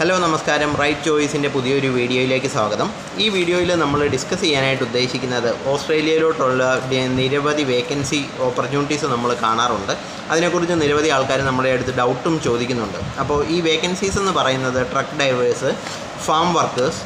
Hello നമസ്കാരം. Right ചോയ്സിന്റെ പുതിയൊരു വീഡിയോയിലേക്ക് സ്വാഗതം. ഈ വീഡിയോയിൽ നമ്മൾ ഡിസ്കസ് ചെയ്യാനായിട്ട് ഉദ്ദേശിക്കുന്നത് ഓസ്ട്രേലിയയിലോട്ടുള്ള നിരവധി വേക്കൻസി ഓപ്പർച്യൂണിറ്റീസ് നമ്മൾ കാണാറുണ്ട്. അതിനെക്കുറിച്ച് നിരവധി ആൾക്കാർ നമ്മുടെ അടുത്ത് ഡൗട്ടും ചോദിക്കുന്നുണ്ട്. അപ്പോൾ ഈ വേക്കൻസീസ് എന്ന് പറയുന്നത് ട്രക്ക് ഡ്രൈവേഴ്സ് ഫാം വർക്കേഴ്സ്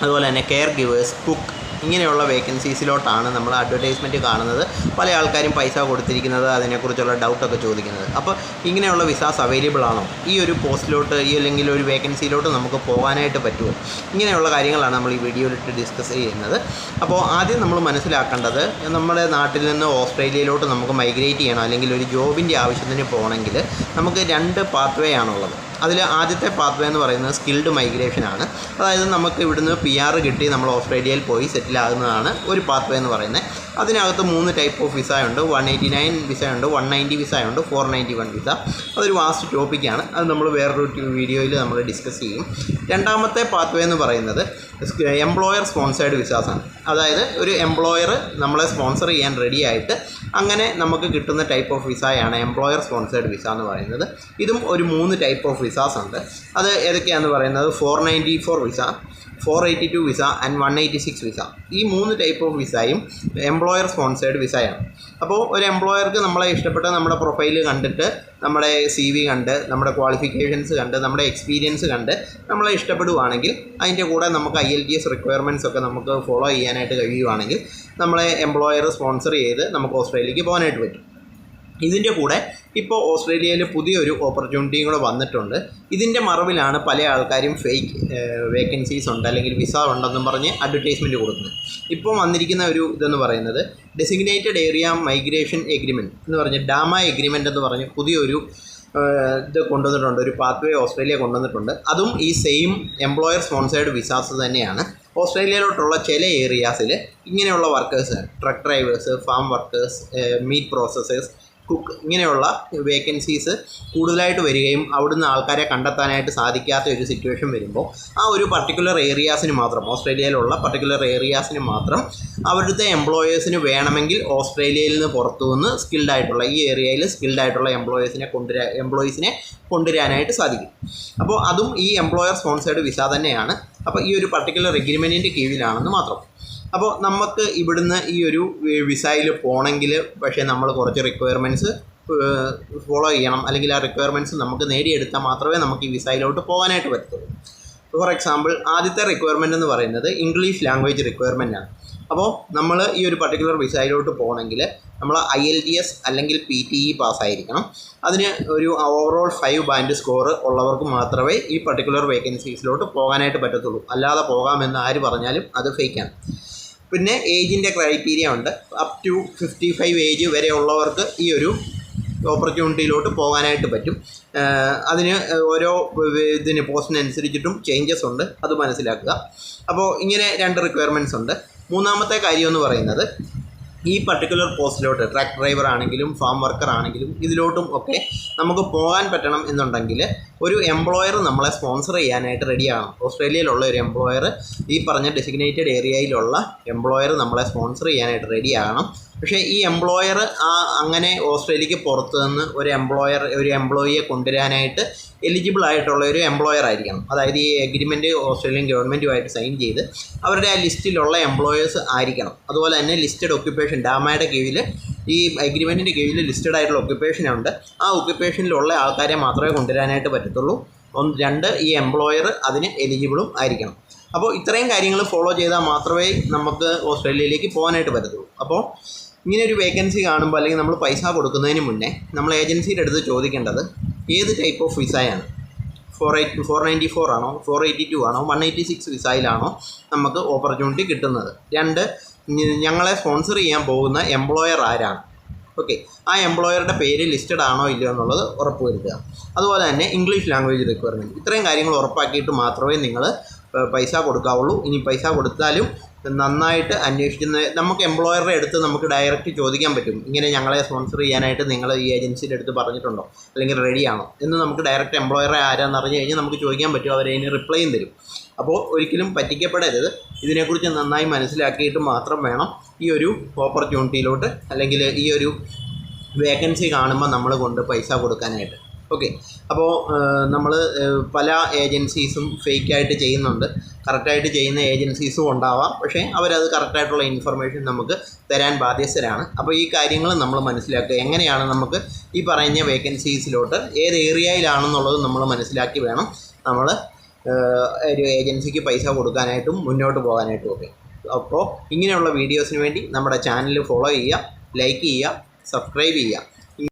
അതുപോലെ തന്നെ കെയർ ഗിവേഴ്സ് കുക്ക് ഇങ്ങനെയുള്ള വേക്കൻസീസിലോട്ടാണ് നമ്മൾ അഡ്വർടൈസ്മെന്റ് കാണുന്നത്. പല ആൾക്കാരും പൈസ കൊടുത്തിരിക്കുന്നത് അതിനെക്കുറിച്ചുള്ള ഡൗട്ടൊക്കെ ചോദിക്കുന്നത്. അപ്പോൾ ഇങ്ങനെയുള്ള വിസാസ് അവൈലബിൾ ആണോ? ഈ ഒരു പോസ്റ്റിലോട്ട് ഈ അല്ലെങ്കിൽ ഒരു വേക്കൻസിയിലോട്ട് നമുക്ക് പോകാനായിട്ട് പറ്റുമോ? ഇങ്ങനെയുള്ള കാര്യങ്ങളാണ് നമ്മൾ ഈ വീഡിയോയിലിട്ട് ഡിസ്കസ് ചെയ്യുന്നത്. അപ്പോൾ ആദ്യം നമ്മൾ മനസ്സിലാക്കേണ്ടത് നമ്മുടെ നാട്ടിൽ നിന്ന് ഓസ്ട്രേലിയയിലോട്ട് നമുക്ക് മൈഗ്രേറ്റ് ചെയ്യണം. അല്ലെങ്കിൽ ഒരു ജോബിന്റെ ആവശ്യത്തിന് പോകണമെങ്കിൽ നമുക്ക് രണ്ട് പാത്വേ ആണുള്ളത്. അതിൽ ആദ്യത്തെ പാത്വേ എന്ന് പറയുന്നത് സ്കിൽഡ് മൈഗ്രേഷൻ ആണ്. അതായത് നമുക്ക് ഇവിടുന്ന് പി ആർ കിട്ടി നമ്മൾ ഓസ്ട്രേലിയയിൽ പോയി സെറ്റിൽ ആകുന്നതാണ് ഒരു പാത്വേ എന്ന് പറയുന്നത്. അതിനകത്ത് മൂന്ന് ടൈപ്പ് ഓഫ് വിസ ഉണ്ട്. വൺ എയ്റ്റി നയൻ വിസ ഉണ്ട് വൺ നയന്റി വിസ ഉണ്ട് ഫോർ നയന്റി വൺ വിസ അതൊരു വാസ്റ്റ് ടോപ്പിക്കാണ് അത് നമ്മൾ വേറൊരു വീഡിയോയിൽ നമ്മൾ ഡിസ്കസ് ചെയ്യും. രണ്ടാമത്തെ പാത്വേ എന്ന് പറയുന്നത് എംപ്ലോയർ സ്പോൺസേഡ് വിസാസാണ് അതായത് ഒരു എംപ്ലോയർ നമ്മളെ സ്പോൺസർ ചെയ്യാൻ റെഡി ആയിട്ട് അങ്ങനെ നമുക്ക് കിട്ടുന്ന ടൈപ്പ് ഓഫ് വിസയാണ് എംപ്ലോയർ സ്പോൺസേഡ് വിസ എന്ന് പറയുന്നത്. ഇതും ഒരു മൂന്ന് ടൈപ്പ് ഓഫ് വിസാസ് ഉണ്ട്. അത് ഏതൊക്കെയാണെന്ന് പറയുന്നത്? Four ninety four visa four eighty two visa and one eighty six visa ഈ മൂന്ന് ടൈപ്പ് ഓഫ് വിസയും എംപ്ലോയർ സ്പോൺസേഡ് വിസയാണ് അപ്പോൾ ഒരു എംപ്ലോയർക്ക് നമ്മളെ ഇഷ്ടപ്പെട്ട നമ്മുടെ പ്രൊഫൈൽ കണ്ടിട്ട് നമ്മുടെ സി വി കണ്ട് നമ്മുടെ ക്വാളിഫിക്കേഷൻസ് കണ്ട് നമ്മുടെ എക്സ്പീരിയൻസ് കണ്ട് നമ്മളെ ഇഷ്ടപ്പെടുവാണെങ്കിൽ അതിന്റെ കൂടെ നമുക്ക് I L T S requirements ഒക്കെ നമുക്ക് ഫോളോ ചെയ്യാനായിട്ട് കഴിയുവാണെങ്കിൽ നമ്മളെ എംപ്ലോയർ സ്പോൺസർ ചെയ്ത് നമുക്ക് ഓസ്ട്രേലിയക്ക് പോകാനായിട്ട് പറ്റും. ഇതിന്റെ കൂടെ ഇപ്പോൾ ഓസ്ട്രേലിയയിൽ പുതിയൊരു ഓപ്പർച്യൂണിറ്റിയും കൂടെ വന്നിട്ടുണ്ട്. ഇതിന്റെ മറവിലാണ് പല ആൾക്കാരും ഫേക്ക് വേക്കൻസീസ് ഉണ്ട് അല്ലെങ്കിൽ വിസ ഉണ്ടെന്നും പറഞ്ഞ് അഡ്വർടൈസ്മെന്റ് കൊടുക്കുന്നത്. ഇപ്പോൾ വന്നിരിക്കുന്ന ഒരു ഇതെന്ന് പറയുന്നത് ഡെസിഗ്നേറ്റഡ് ഏരിയ മൈഗ്രേഷൻ എഗ്രിമെന്റ് എന്ന് പറഞ്ഞ് ഡാമ എഗ്രിമെന്റ് എന്ന് പറഞ്ഞ് പുതിയൊരു ഇത് കൊണ്ടുവന്നിട്ടുണ്ട്. ഒരു പാത്വേ ഓസ്ട്രേലിയ കൊണ്ടുവന്നിട്ടുണ്ട്. അതും ഈ സെയിം എംപ്ലോയർ സ്പോൺസേഡ് വിസാസ് തന്നെയാണ്. ഓസ്ട്രേലിയയിലോട്ടുള്ള ചില ഏരിയാസിൽ ഇങ്ങനെയുള്ള workers truck drivers farm workers meat processors cook ഇങ്ങനെയുള്ള വേക്കൻസീസ് കൂടുതലായിട്ട് വരികയും അവിടുന്ന് ആൾക്കാരെ കണ്ടെത്താനായിട്ട് സാധിക്കാത്ത ഒരു സിറ്റുവേഷൻ വരുമ്പോൾ ആ ഒരു പർട്ടിക്കുലർ ഏരിയാസിന് മാത്രം ഓസ്ട്രേലിയയിലുള്ള പർട്ടിക്കുലർ ഏരിയാസിന് മാത്രം അവിടുത്തെ എംപ്ലോയേഴ്സിന് വേണമെങ്കിൽ ഓസ്ട്രേലിയയിൽ നിന്ന് പുറത്തു നിന്ന് സ്കിൽഡ് ആയിട്ടുള്ള ഈ ഏരിയയിൽ സ്കിൽഡ് ആയിട്ടുള്ള എംപ്ലോയേഴ്സിനെ കൊണ്ടുവരാ എംപ്ലോയീസിനെ കൊണ്ടുവരാനായിട്ട് സാധിക്കും. അപ്പോൾ അതും ഈ എംപ്ലോയർ സ്പോൺസേഡ് വിസ തന്നെയാണ്. അപ്പോൾ ഈ ഒരു പർട്ടിക്കുലർ എഗ്രിമെന്റിന്റെ കീഴിലാണെന്ന് മാത്രം. അപ്പോൾ നമുക്ക് ഇവിടുന്ന് ഈ ഒരു വിസയിൽ പോകണമെങ്കിൽ പക്ഷേ നമ്മൾ കുറച്ച് റിക്വയർമെന്റ്സ് ഫോളോ ചെയ്യണം. അല്ലെങ്കിൽ ആ റിക്വയർമെന്റ്സ് നമുക്ക് നേടിയെടുത്താൽ മാത്രമേ നമുക്ക് ഈ വിസയിലോട്ട് പോകാനായിട്ട് പറ്റത്തുള്ളൂ. ഫോർ എക്സാമ്പിൾ ആദ്യത്തെ റിക്വയർമെന്റ് എന്ന് പറയുന്നത് ഇംഗ്ലീഷ് ലാംഗ്വേജ് റിക്വയർമെന്റ് ആണ്. അപ്പോൾ നമ്മൾ ഈ ഒരു പർട്ടിക്കുലർ വിസയിലോട്ട് പോകണമെങ്കിൽ നമ്മൾ ഐ എൽ ടി എസ് അല്ലെങ്കിൽ പി ടി ഇ പാസ്സായിരിക്കണം. അതിന് ഒരു ഓവറോൾ ഫൈവ് ബാൻഡ് സ്കോർ ഉള്ളവർക്ക് മാത്രമേ ഈ പർട്ടിക്കുലർ വേക്കൻസീസിലോട്ട് പോകാനായിട്ട് പറ്റത്തുള്ളൂ. അല്ലാതെ പോകാമെന്ന് ആര് പറഞ്ഞാലും അത് ഫേക്കാണ് പിന്നെ ഏജിന്റെ ക്രൈറ്റീരിയ ഉണ്ട്. Up to fifty five age വരെ ഉള്ളവർക്ക് ഈ ഒരു ഓപ്പർച്യൂണിറ്റിയിലോട്ട് പോകാനായിട്ട് പറ്റും. അതിന് ഓരോ ഇതിന് പോസ്റ്റിനനുസരിച്ചിട്ടും ചേഞ്ചസ് ഉണ്ട്. അത് മനസ്സിലാക്കുക. അപ്പോൾ ഇങ്ങനെ രണ്ട് റിക്വയർമെന്റ്സ് ഉണ്ട്. മൂന്നാമത്തെ കാര്യം എന്ന് പറയുന്നത് ഈ പർട്ടിക്കുലർ പോസ്റ്റിലോട്ട് ട്രക്ക് ഡ്രൈവർ ആണെങ്കിലും ഫാം വർക്കർ ആണെങ്കിലും ഇതിലോട്ടും ഒക്കെ നമുക്ക് പോകാൻ പറ്റണം എന്നുണ്ടെങ്കിൽ ഒരു എംപ്ലോയർ നമ്മളെ സ്പോൺസർ ചെയ്യാനായിട്ട് റെഡിയാണ് ഓസ്ട്രേലിയയിലുള്ള ഒരു എംപ്ലോയർ ഈ പറഞ്ഞ ഡെസിഗ്നേറ്റഡ് ഏരിയയിലുള്ള എംപ്ലോയർ നമ്മളെ സ്പോൺസർ ചെയ്യാനായിട്ട് റെഡിയാകണം പക്ഷേ ഈ എംപ്ലോയർ ആ അങ്ങനെ ഓസ്ട്രേലിയക്ക് പുറത്ത് നിന്ന് ഒരു എംപ്ലോയർ ഒരു എംപ്ലോയിയെ കൊണ്ടുവരാനായിട്ട് എലിജിബിൾ ആയിട്ടുള്ള ഒരു എംപ്ലോയർ ആയിരിക്കണം. അതായത് ഈ എഗ്രിമെന്റ് ഓസ്ട്രേലിയൻ ഗവൺമെന്റുമായിട്ട് സൈൻ ചെയ്ത് അവരുടെ ആ ലിസ്റ്റിലുള്ള എംപ്ലോയേഴ്സ് ആയിരിക്കണം. അതുപോലെ തന്നെ ലിസ്റ്റഡ് ഒക്യുപ്പേഷൻ ഡാമയുടെ കീഴിൽ ഈ അഗ്രിമെന്റിന്റെ കീഴിൽ ലിസ്റ്റഡ് ആയിട്ടുള്ള ഒക്യുപ്പേഷനുണ്ട് ആ ഒക്യുപ്പേഷനിലുള്ള ആൾക്കാരെ മാത്രമേ കൊണ്ടുവരാനായിട്ട് പറ്റത്തുള്ളൂ. ഒന്ന് രണ്ട് ഈ എംപ്ലോയർ അതിന് എലിജിബിളും ആയിരിക്കണം. അപ്പോൾ ഇത്രയും കാര്യങ്ങൾ ഫോളോ ചെയ്താൽ മാത്രമേ നമുക്ക് ഓസ്ട്രേലിയയിലേക്ക് പോകാനായിട്ട് പറ്റത്തുള്ളൂ. അപ്പോൾ ഇങ്ങനെ ഒരു വേക്കൻസി കാണുമ്പോൾ അല്ലെങ്കിൽ നമ്മൾ പൈസ കൊടുക്കുന്നതിന് മുന്നേ നമ്മൾ ഏജൻസിയുടെ അടുത്ത് ചോദിക്കേണ്ടത് ഏത് type of വിസയാണ് four eight four ninety four ആണോ? ഫോർ എയ്റ്റി ടു ആണോ? വൺ എയ്റ്റി സിക്സ് വിസയിലാണോ നമുക്ക് ഓപ്പർച്യൂണിറ്റി കിട്ടുന്നത്? രണ്ട് ഞങ്ങളെ സ്പോൺസർ ചെയ്യാൻ പോകുന്ന എംപ്ലോയർ ആരാണ്? ഓക്കെ ആ എംപ്ലോയറുടെ പേര് ലിസ്റ്റഡ് ആണോ ഇല്ലയോ എന്നുള്ളത് ഉറപ്പുവരുത്തുക. അതുപോലെ തന്നെ ഇംഗ്ലീഷ് ലാംഗ്വേജ് റിക്വയർമെന്റ് ഇത്രയും കാര്യങ്ങൾ ഉറപ്പാക്കിയിട്ട് മാത്രമേ നിങ്ങൾ പൈസ കൊടുക്കാവുള്ളൂ. ഇനി പൈസ കൊടുത്താലും നന്നായിട്ട് അന്വേഷിക്കുന്ന നമുക്ക് എംപ്ലോയറുടെ അടുത്ത് നമുക്ക് ഡയറക്റ്റ് ചോദിക്കാൻ പറ്റും. ഇങ്ങനെ ഞങ്ങളെ സ്പോൺസർ ചെയ്യാനായിട്ട് നിങ്ങൾ ഈ ഏജൻസിയുടെ അടുത്ത് പറഞ്ഞിട്ടുണ്ടോ? അല്ലെങ്കിൽ റെഡിയാണോ എന്ന് നമുക്ക് ഡയറക്റ്റ് എംപ്ലോയറെ ആരാന്ന് അറിഞ്ഞു കഴിഞ്ഞാൽ നമുക്ക് ചോദിക്കാൻ പറ്റും. അവരതിന് റിപ്ലൈയും തരും. അപ്പോൾ ഒരിക്കലും പറ്റിക്കപ്പെടരുത്. ഇതിനെക്കുറിച്ച് നന്നായി മനസ്സിലാക്കിയിട്ട് മാത്രം വേണം ഈ ഒരു ഓപ്പർച്യൂണിറ്റിയിലോട്ട് അല്ലെങ്കിൽ ഈ ഒരു വേക്കൻസി കാണുമ്പോൾ നമ്മൾ കൊണ്ട് പൈസ കൊടുക്കാനായിട്ട്. ഓക്കെ. അപ്പോൾ നമ്മൾ പല ഏജൻസീസും ഫേക്കായിട്ട് ചെയ്യുന്നുണ്ട്. കറക്റ്റായിട്ട് ചെയ്യുന്ന ഏജൻസീസും ഉണ്ടാവാം. പക്ഷേ അവരത് കറക്റ്റായിട്ടുള്ള ഇൻഫർമേഷൻ നമുക്ക് തരാൻ ബാധ്യസ്ഥരാണ്. അപ്പോൾ ഈ കാര്യങ്ങൾ നമ്മൾ മനസ്സിലാക്കുക. എങ്ങനെയാണ് നമുക്ക് ഈ പറഞ്ഞ വേക്കൻസീസിലോട്ട് ഏത് ഏരിയയിലാണെന്നുള്ളത് നമ്മൾ മനസ്സിലാക്കി വേണം നമ്മൾ ഒരു ഏജൻസിക്ക് പൈസ കൊടുക്കാനായിട്ടും മുന്നോട്ട് പോകാനായിട്ടും ഒക്കെ. അപ്പോൾ ഇങ്ങനെയുള്ള വീഡിയോസിന് വേണ്ടി നമ്മുടെ ചാനൽ ഫോളോ ചെയ്യുക ലൈക്ക് ചെയ്യുക സബ്സ്ക്രൈബ് ചെയ്യുക.